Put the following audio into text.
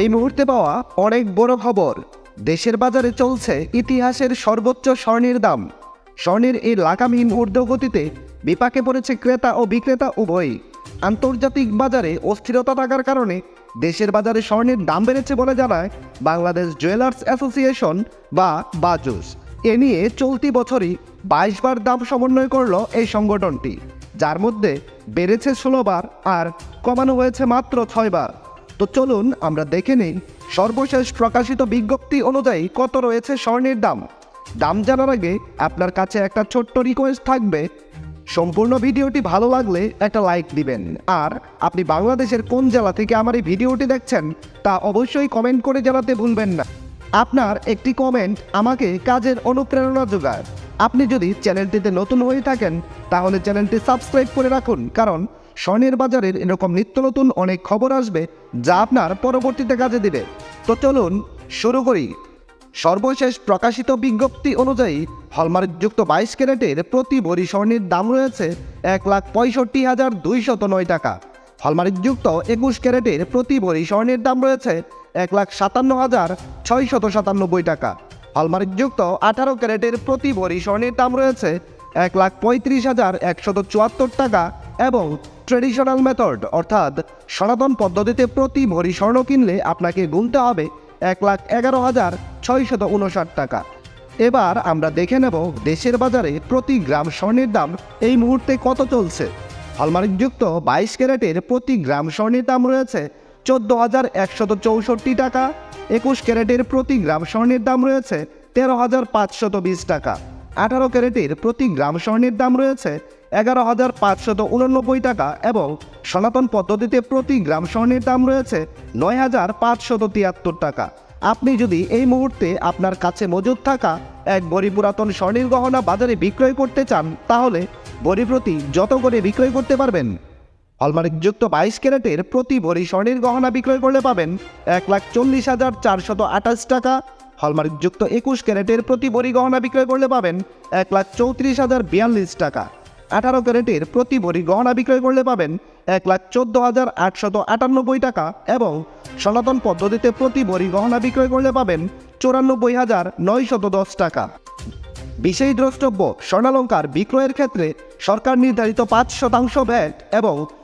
এই মুহূর্তে পাওয়া অনেক বড় খবর। দেশের বাজারে চলছে ইতিহাসের সর্বোচ্চ স্বর্ণের দাম। স্বর্ণের এই লাগামহীন ঊর্ধ্বগতিতে বিপাকে পড়েছে ক্রেতা ও বিক্রেতা উভয়ই। আন্তর্জাতিক বাজারে অস্থিরতা থাকার কারণে দেশের বাজারে স্বর্ণের দাম বেড়েছে বলে জানায় বাংলাদেশ জুয়েলার্স অ্যাসোসিয়েশন বা বাজুস। এ নিয়ে চলতি বছরই বাইশ বার দাম সমন্বয় করল এই সংগঠনটি, যার মধ্যে বেড়েছে ষোলোবার আর কমানো হয়েছে মাত্র ছয়বার তো চলুন আমরা দেখে নিই সর্বশেষ প্রকাশিত বিজ্ঞপ্তি অনুযায়ী কত রয়েছে স্বর্ণের দাম। দাম জানার আগে আপনার কাছে একটা ছোট্ট রিকোয়েস্ট থাকবে। সম্পূর্ণ ভিডিওটি ভালো লাগলে একটা লাইক দিবেন। আর আপনি বাংলাদেশের কোন জেলা থেকে আমার এই ভিডিওটি দেখছেন তা অবশ্যই কমেন্ট করে জানাতে ভুলবেন না। আপনার একটি কমেন্ট আমাকে কাজের অনুপ্রেরণা যোগায়। আপনি যদি চ্যানেলটিতে নতুন হয়ে থাকেন, তাহলে চ্যানেলটি সাবস্ক্রাইব করে রাখুন, কারণ স্বর্ণের বাজারের এরকম নিত্য নতুন অনেক খবর আসবে যা আপনার পরবর্তীতে কাজে দিবে। তো চলুন শুরু করি। সর্বশেষ প্রকাশিত বিজ্ঞপ্তি অনুযায়ী, হলমার্কযুক্ত বাইশ ক্যারেটের প্রতি ভরি স্বর্ণের দাম রয়েছে এক লাখ পঁয়ষট্টি হাজার দুইশত নয় টাকা। হলমার্কযুক্ত একুশ ক্যারেটের প্রতি ভরি স্বর্ণের দাম রয়েছে এক লাখ সাতান্ন হাজার ছয়শত সাতানব্বই টাকা। হলমার্কযুক্ত আঠারো ক্যারেটের প্রতি ভরি স্বর্ণের দাম রয়েছে এক লাখ পঁয়ত্রিশ হাজার একশত চুয়াত্তর টাকা এবং ট্রেডিশনাল মেথড, অর্থাৎ সনাতন পদ্ধতিতে প্রতি ভরি স্বর্ণ কিনলে আপনাকে গুনতে হবে এক লাখ এগারো হাজার ছয়শত উনষাট টাকা। এবার আমরা দেখে নেব দেশের বাজারে প্রতি গ্রাম স্বর্ণের দাম এই মুহূর্তে কত চলছে। হলমার্কযুক্ত বাইশ ক্যারেটের প্রতি গ্রাম স্বর্ণের দাম রয়েছে চোদ্দ হাজার একশত চৌষট্টি টাকা। একুশ ক্যারেটের প্রতি গ্রাম স্বর্ণের দাম রয়েছে তেরো হাজার পাঁচশত বিশ টাকা। আঠারো ক্যারেটের প্রতি গ্রাম স্বর্ণের দাম রয়েছে এগারো হাজার পাঁচশত উননব্বই টাকা এবং সনাতন পদ্ধতিতে প্রতি গ্রাম স্বর্ণের দাম রয়েছে নয় হাজার পাঁচশত তিয়াত্তর টাকা। আপনি যদি এই মুহূর্তে আপনার কাছে মজুদ থাকা এক বড়ি পুরাতন স্বর্ণের গহনা বাজারে বিক্রয় করতে চান, তাহলে বড়ি প্রতি যত করে বিক্রয় করতে পারবেন হলমার্কযুক্ত বাইশ ক্যারেটের প্রতি ভরি স্বর্ণের গহনা বিক্রয় করলে পাবেন এক লাখ চল্লিশ হাজার চারশত আঠাশ টাকা। হলমার্কযুক্ত একুশ ক্যারেটের প্রতি ভরি গহনা বিক্রয় করলে পাবেন এক লাখ চৌত্রিশ হাজার বিয়াল্লিশ টাকা। আঠারো ক্যারেটের প্রতি ভরি গহনা বিক্রয় করলে পাবেন এক লাখ চোদ্দ হাজার আটশত আটানব্বই টাকা এবং সনাতন পদ্ধতিতে প্রতি ভরি গহনা বিক্রয় করলে পাবেন চুরানব্বই হাজার নয়শত দশ টাকা। বিশেষ দ্রষ্টব্য, স্বর্ণালঙ্কার বিক্রয়ের ক্ষেত্রে সরকার নির্ধারিত পাঁচ শতাংশ ভ্যাট এবং